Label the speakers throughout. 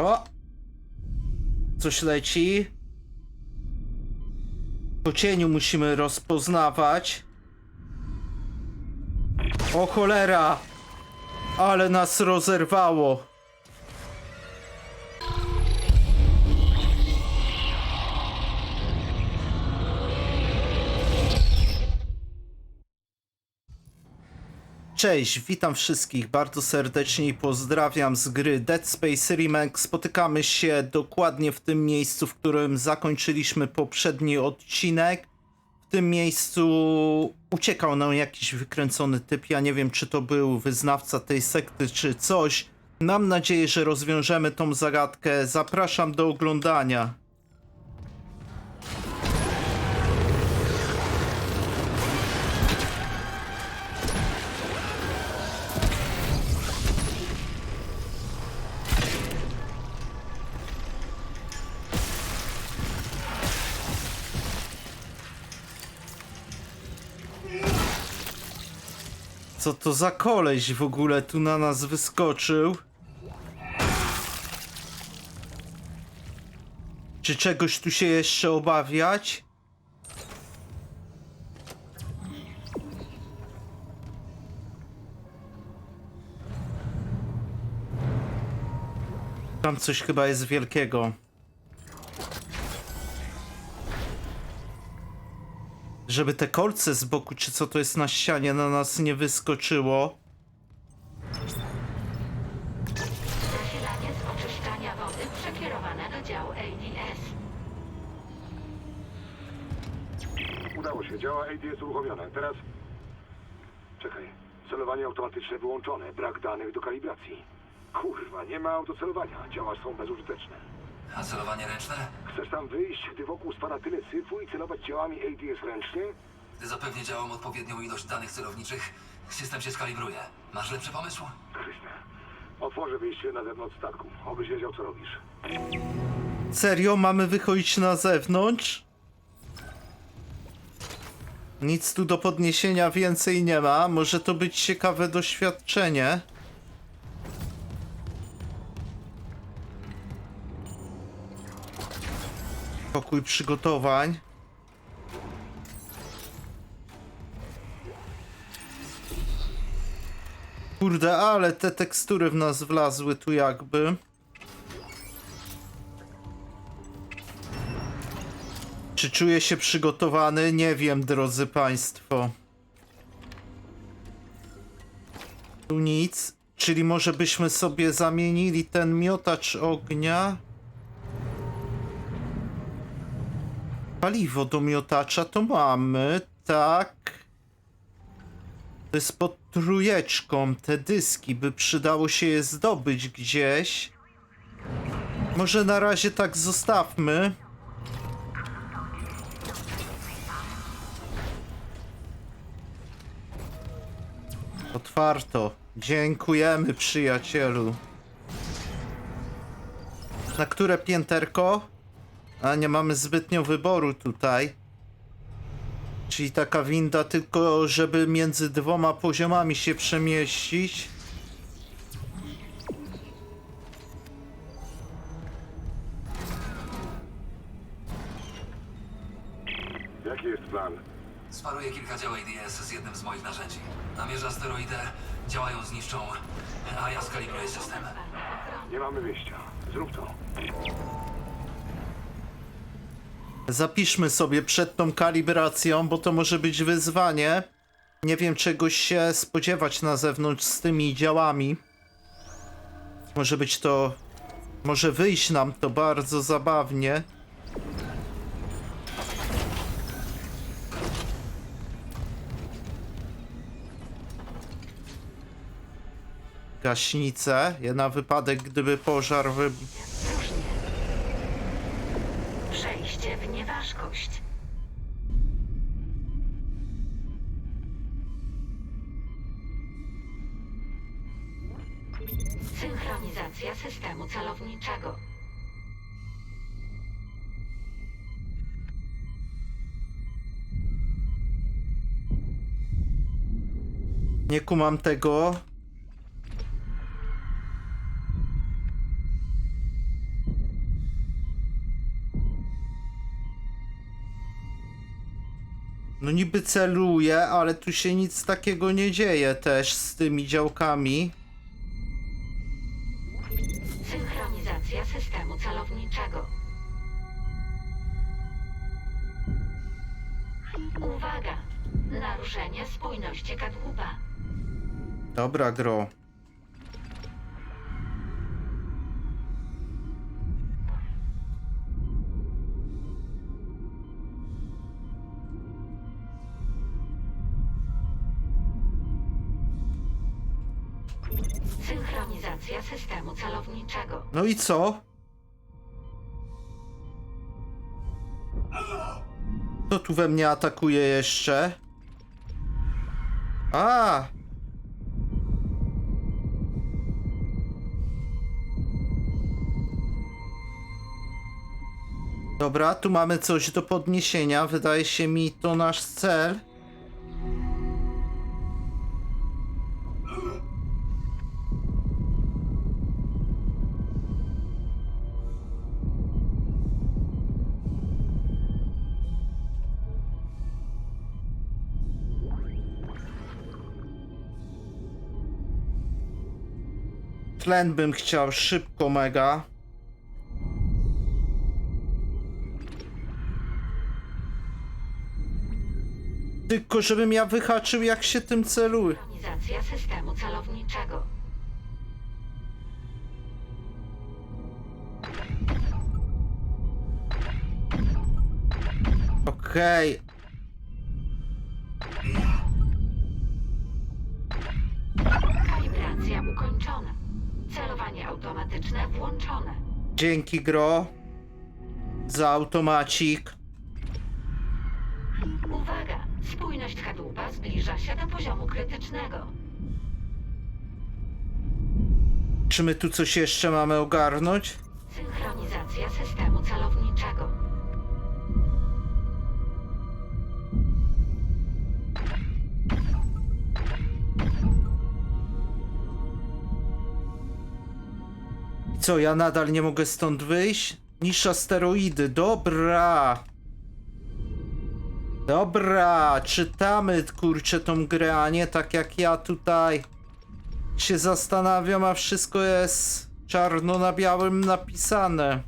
Speaker 1: O! Coś leci. Po cieniu musimy rozpoznawać. O cholera! Ale nas rozerwało. Cześć, witam wszystkich bardzo serdecznie i pozdrawiam z gry Dead Space Remake. Spotykamy się dokładnie w tym miejscu, w którym zakończyliśmy poprzedni odcinek. W tym miejscu uciekał nam jakiś wykręcony typ. Ja nie wiem, czy to był wyznawca tej sekty, czy coś. Mam nadzieję, że rozwiążemy tą zagadkę. Zapraszam do oglądania. Co to za koleś w ogóle tu na nas wyskoczył? Czy czegoś tu się jeszcze obawiać? Tam coś chyba jest wielkiego. Żeby te kolce z boku, czy co to jest na ścianie, na nas nie wyskoczyło.
Speaker 2: Zasilanie z oczyszczania wody przekierowane do działu ADS.
Speaker 3: Udało się, działa ADS uruchomione. Teraz... Czekaj. Celowanie automatyczne wyłączone. Brak danych do kalibracji. Kurwa, nie ma autocelowania. Działa są bezużyteczne.
Speaker 4: A celowanie ręczne?
Speaker 3: Chcesz tam wyjść, gdy wokół spada tyle syfu i celować działami ADS ręcznie?
Speaker 4: Gdy zapewnie działam odpowiednią ilość danych celowniczych, system się skalibruje. Masz lepszy pomysł?
Speaker 3: Chryste. Otworzę wyjście na zewnątrz statku. Obyś wiedział, co robisz.
Speaker 1: Serio? Mamy wychodzić na zewnątrz? Nic tu do podniesienia więcej nie ma. Może to być ciekawe doświadczenie. Pokój przygotowań. Kurde, ale te tekstury w nas wlazły tu jakby. Czy czuję się przygotowany? Nie wiem, drodzy Państwo. Tu nic. Czyli może byśmy sobie zamienili ten miotacz ognia. Paliwo do miotacza to mamy, tak. To jest pod trójeczką. Te dyski, by przydało się je zdobyć gdzieś. Może na razie tak zostawmy. Otwarto. Dziękujemy, przyjacielu. Na które pięterko? A nie mamy zbytnio wyboru tutaj. Czyli taka winda tylko, żeby między dwoma poziomami się przemieścić.
Speaker 3: Jaki jest plan?
Speaker 4: Sparuję kilka dział ADS z jednym z moich narzędzi. Namierzę asteroidę, działają zniszczą, a ja skalibruję system.
Speaker 3: Nie mamy wyjścia. Zrób to.
Speaker 1: Zapiszmy sobie przed tą kalibracją, bo to może być wyzwanie. Nie wiem czegoś się spodziewać na zewnątrz z tymi działami. Może być to. Może wyjść nam to bardzo zabawnie. Gaśnicę, ja na wypadek gdyby pożar wy...
Speaker 2: Nieważkość. Synchronizacja systemu celowniczego.
Speaker 1: Nie kumam tego. No niby celuję, ale tu się nic takiego nie dzieje też z tymi działkami.
Speaker 2: Synchronizacja systemu celowniczego. Uwaga! Naruszenie spójności kadłuba.
Speaker 1: Dobra, gro.
Speaker 2: Celowniczego.
Speaker 1: No i co? Kto tu we mnie atakuje jeszcze? A! Dobra, tu mamy coś do podniesienia. Wydaje się mi to nasz cel. Tlen bym chciał szybko, mega. Tylko żebym ja wyhaczył jak się tym celuje.
Speaker 2: Synchronizacja systemu celowniczego.
Speaker 1: Okej.
Speaker 2: Kalibracja automatyczne włączone.
Speaker 1: Dzięki gro. Za automacik.
Speaker 2: Uwaga! Spójność kadłuba zbliża się do poziomu krytycznego.
Speaker 1: Czy my tu coś jeszcze mamy ogarnąć?
Speaker 2: Synchronizacja systemu celowniczego.
Speaker 1: Co, ja nadal nie mogę stąd wyjść? Niż asteroidy, dobra. Dobra, czytamy kurczę tą grę, a nie tak jak ja tutaj się zastanawiam, a wszystko jest czarno na białym napisane.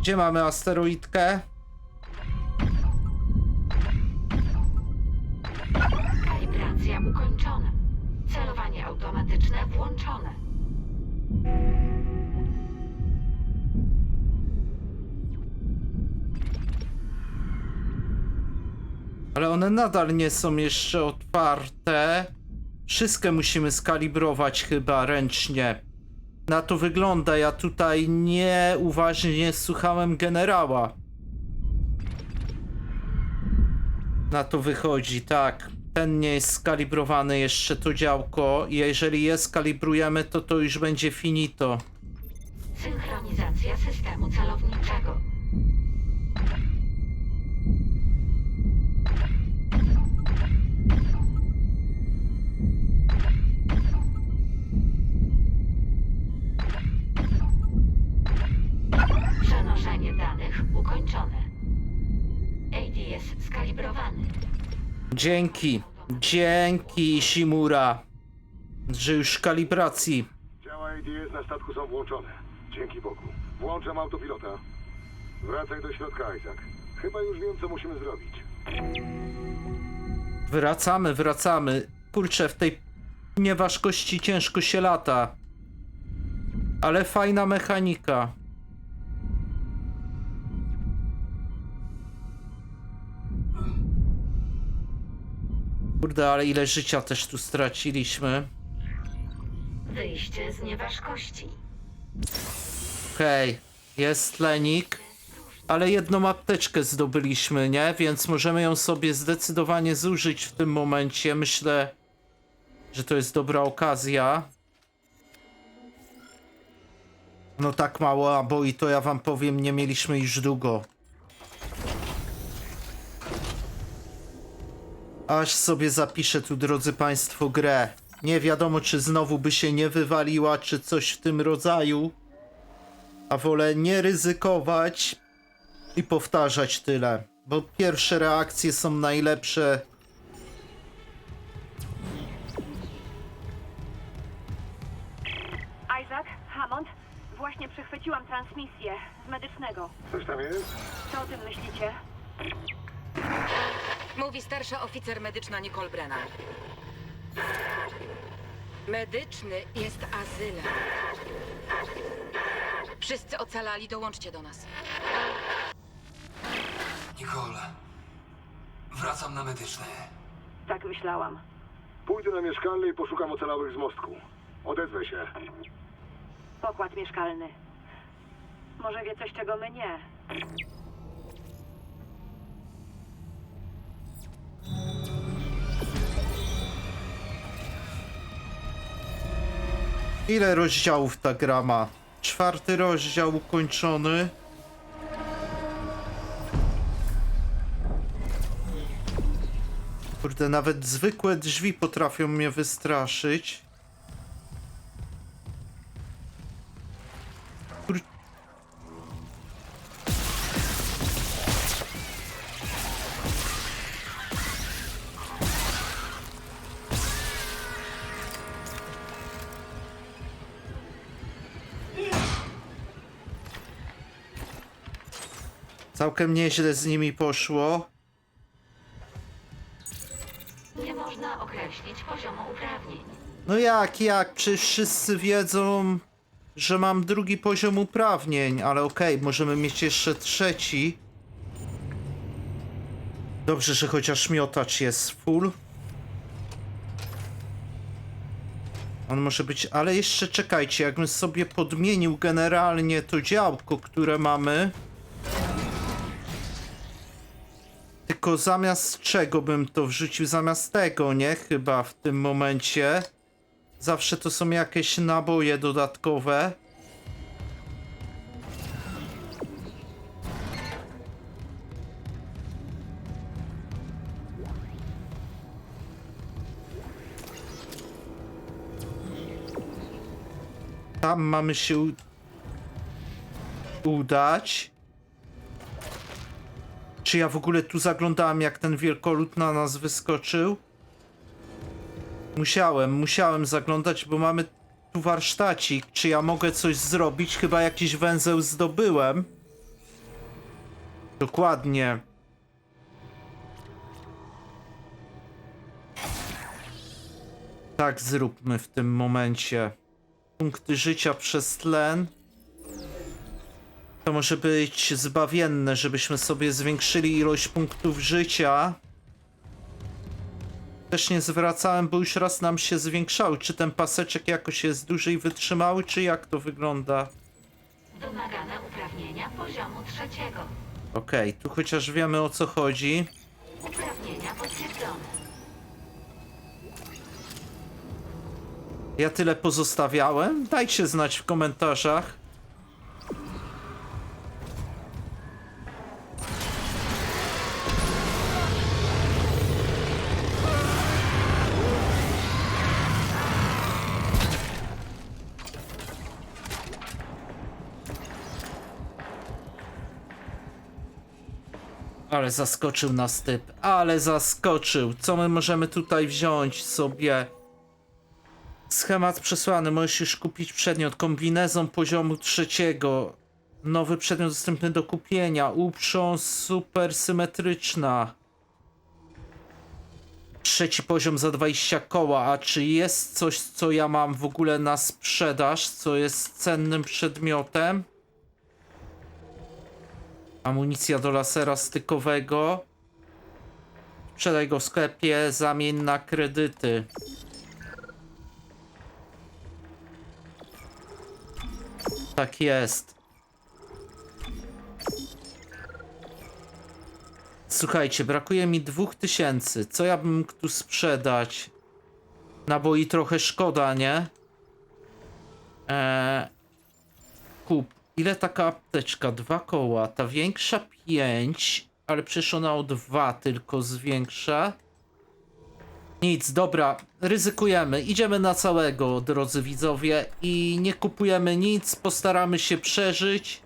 Speaker 1: Gdzie mamy asteroidkę?
Speaker 2: Kalibracja ukończona. Automatyczne włączone.
Speaker 1: Ale one nadal nie są jeszcze otwarte. Wszystkie musimy skalibrować chyba ręcznie. Na to wygląda, ja tutaj nieuważnie słuchałem generała. Na to wychodzi, tak. Ten nie jest skalibrowany jeszcze to działko. Jeżeli je skalibrujemy, to to już będzie finito.
Speaker 2: Synchronizacja systemu celowniczego. Przenoszenie danych ukończone. ADS skalibrowany.
Speaker 1: Dzięki. Dzięki, Shimura. Że już kalibracji.
Speaker 3: Działa ADS na statku są włączone. Dzięki Bogu. Włączam autopilota. Wracaj do środka, Isaac. Chyba już wiem, co musimy zrobić.
Speaker 1: Wracamy, wracamy. Kurczę, w tej nieważkości ciężko się lata. Ale fajna mechanika. Kurde, ale ile życia też tu straciliśmy.
Speaker 2: Wyjście z nieważkości.
Speaker 1: Okej, jest tlenik. Ale jedną apteczkę zdobyliśmy, nie? Więc możemy ją sobie zdecydowanie zużyć w tym momencie. Myślę, że to jest dobra okazja. No tak mało aboi to ja wam powiem, nie mieliśmy już długo. Aż sobie zapiszę tu, drodzy państwo, grę. Nie wiadomo, czy znowu by się nie wywaliła, czy coś w tym rodzaju. A wolę nie ryzykować i powtarzać tyle, bo pierwsze reakcje są najlepsze.
Speaker 5: Isaac, Hammond, właśnie przechwyciłam transmisję z medycznego.
Speaker 3: Coś tam jest?
Speaker 5: Co o tym myślicie?
Speaker 6: Mówi starsza oficer medyczna Nicole Brennan. Medyczny jest azylem. Wszyscy ocalali, dołączcie do nas.
Speaker 4: Nicole, wracam na medyczny.
Speaker 5: Tak myślałam.
Speaker 3: Pójdę na mieszkalny i poszukam ocalałych z mostku. Odezwę się.
Speaker 5: Pokład mieszkalny. Może wie coś, czego my nie.
Speaker 1: Ile rozdziałów ta gra ma? Czwarty rozdział ukończony. Kurde, nawet zwykłe drzwi potrafią mnie wystraszyć. Całkiem nieźle z nimi poszło.
Speaker 2: Nie można określić poziomu uprawnień.
Speaker 1: No jak, jak? Przecież wszyscy wiedzą, że mam drugi poziom uprawnień, ale okej, możemy mieć jeszcze trzeci. Dobrze, że chociaż miotacz jest full. On może być, ale jeszcze czekajcie, jakbym sobie podmienił generalnie to działko, które mamy. Tylko zamiast czego bym to wrzucił? Zamiast tego, nie? Chyba w tym momencie. Zawsze to są jakieś naboje dodatkowe. Tam mamy się udać. Czy ja w ogóle tu zaglądałem, jak ten wielkolud na nas wyskoczył? Musiałem, musiałem zaglądać, bo mamy tu warsztacik. Czy ja mogę coś zrobić? Chyba jakiś węzeł zdobyłem. Dokładnie. Tak zróbmy w tym momencie. Punkty życia przez tlen. To może być zbawienne, żebyśmy sobie zwiększyli ilość punktów życia. Też nie zwracałem, bo już raz nam się zwiększały. Czy ten paseczek jakoś jest duży i wytrzymały, czy jak to wygląda?
Speaker 2: Wymagane uprawnienia poziomu trzeciego.
Speaker 1: Okej, tu chociaż wiemy o co chodzi.
Speaker 2: Uprawnienia potwierdzone.
Speaker 1: Ja tyle pozostawiałem? Dajcie znać w komentarzach. Ale zaskoczył nas typ, ale zaskoczył. Co my możemy tutaj wziąć sobie? Schemat przesłany. Możesz kupić przedmiot. Kombinezon poziomu trzeciego. Nowy przedmiot dostępny do kupienia. Uprząż super symetryczna. Trzeci poziom za 20 koła. A czy jest coś, co ja mam w ogóle na sprzedaż, co jest cennym przedmiotem? Amunicja do lasera stykowego. Sprzedaj go w sklepie, zamień na kredyty. Tak jest. Słuchajcie, brakuje mi dwóch tysięcy. Co ja bym tu sprzedać? Naboi trochę szkoda, nie? Eee, kup. Ile taka apteczka? Dwa koła. Ta większa pięć, ale przecież ona o dwa tylko zwiększa. Nic, dobra, ryzykujemy. Idziemy na całego, drodzy widzowie, i nie kupujemy nic, postaramy się przeżyć.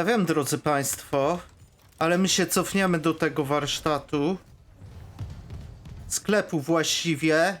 Speaker 1: Ja wiem, drodzy Państwo, ale my się cofniemy do tego warsztatu. Sklepu właściwie.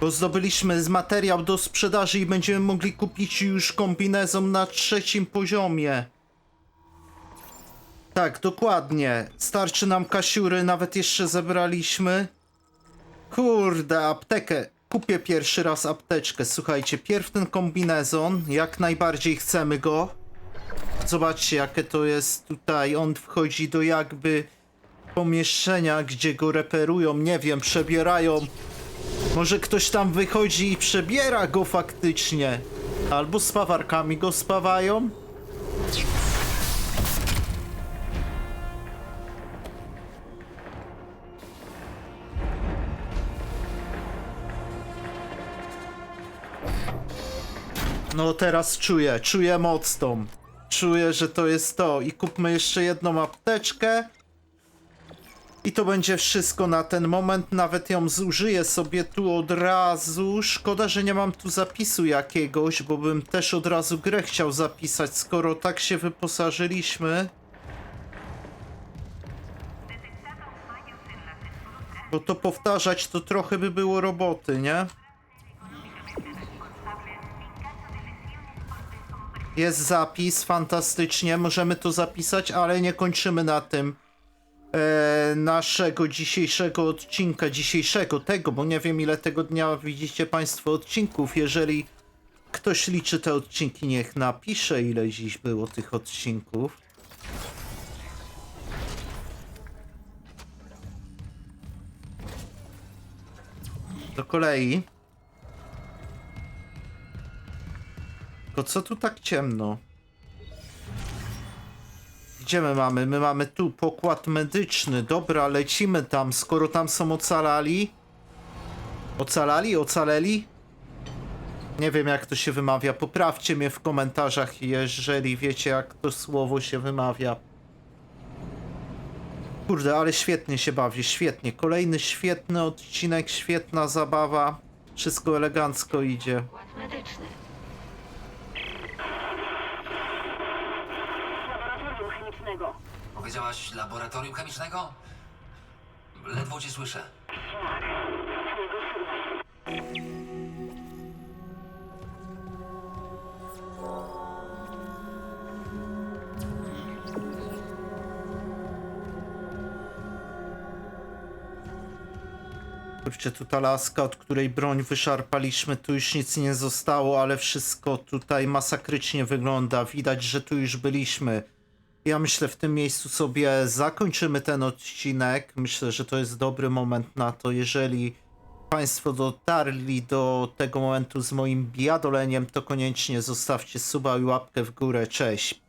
Speaker 1: Bo zdobyliśmy materiał do sprzedaży i będziemy mogli kupić już kombinezon na trzecim poziomie. Tak, dokładnie. Starczy nam kasiury, nawet jeszcze zebraliśmy. Kurde, aptekę. Kupię pierwszy raz apteczkę. Słuchajcie, pierw ten kombinezon. Jak najbardziej chcemy go. Zobaczcie, jakie to jest tutaj. On wchodzi do jakby pomieszczenia, gdzie go reperują. Nie wiem, przebierają. Może ktoś tam wychodzi i przebiera go faktycznie. Albo z pawarkami go spawają. No teraz czuję, czuję moc tą. Czuję, że to jest to. I kupmy jeszcze jedną apteczkę. I to będzie wszystko na ten moment. Nawet ją zużyję sobie tu od razu. Szkoda, że nie mam tu zapisu jakiegoś, bo bym też od razu grę chciał zapisać, skoro tak się wyposażyliśmy. Bo to powtarzać to trochę by było roboty, nie? Jest zapis, fantastycznie, możemy to zapisać, ale nie kończymy na tym e, naszego dzisiejszego odcinka, dzisiejszego tego, bo nie wiem ile tego dnia widzicie Państwo odcinków. Jeżeli ktoś liczy te odcinki, niech napisze ile dziś było tych odcinków. Do kolei. To co tu tak ciemno? Gdzie my mamy? My mamy tu pokład medyczny. Dobra, lecimy tam, skoro tam są ocalali. Ocalali? Ocaleli? Nie wiem jak to się wymawia. Poprawcie mnie w komentarzach, jeżeli wiecie jak to słowo się wymawia. Kurde, ale świetnie się bawię, świetnie. Kolejny świetny odcinek, świetna zabawa. Wszystko elegancko idzie.
Speaker 2: Medyczny.
Speaker 5: Laboratorium chemicznego.
Speaker 4: Powiedziałaś laboratorium chemicznego? Ledwo cię słyszę.
Speaker 1: Kurczę, tu ta laska, od której broń wyszarpaliśmy, tu już nic nie zostało, ale wszystko tutaj masakrycznie wygląda. Widać, że tu już byliśmy. Ja myślę, w tym miejscu sobie zakończymy ten odcinek. Myślę, że to jest dobry moment na to. Jeżeli Państwo dotarli do tego momentu z moim biadoleniem, to koniecznie zostawcie suba i łapkę w górę. Cześć.